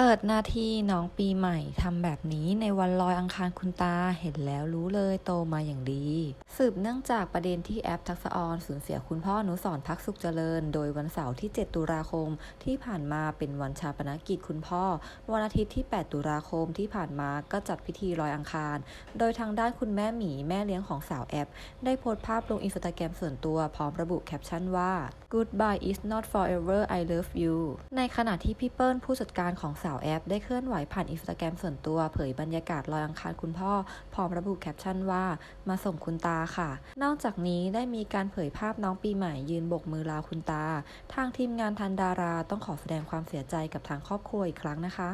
เปิดนาทีน้องปีใหม่ทำแบบนี้ในวันลอยอังคารคุณตาเห็นแล้วรู้เลยโตมาอย่างดี สืบเนื่องจากประเด็นที่แอปทักษะออนสูญเสียคุณพ่ออนุสรณ์พักสุขเจริญ โดยวันเสาร์ที่ 7 ตุลาคมที่ผ่านมาเป็นวันชาปนกิจคุณพ่อ วันอาทิตย์ที่ 8 ตุลาคมที่ผ่านมาก็จัดพิธีลอยอังคาร โดยทางด้านคุณแม่หมีแม่เลี้ยงของสาวแอป ได้โพสต์ภาพลงอินสตาแกรมส่วนตัวพร้อมระบุแคปชั่นว่า Goodbye is not forever I love you ในขณะที่พี่เปิ้ลผู้จัดการของสาวแอปได้เคลื่อนไหวผ่านอินสตาแกรมส่วนตัวเผยบรรยากาศลอยอังคารคุณพ่อ พร้อมระบุแคปชั่นว่า มาส่งคุณตาค่ะ นอกจากนี้ได้มีการเผยภาพน้องปีใหม่ยืนบกมือลาคุณตา ทางทีมงานทันดาราต้องขอแสดงความเสียใจกับทางครอบครัวอีกครั้งนะคะ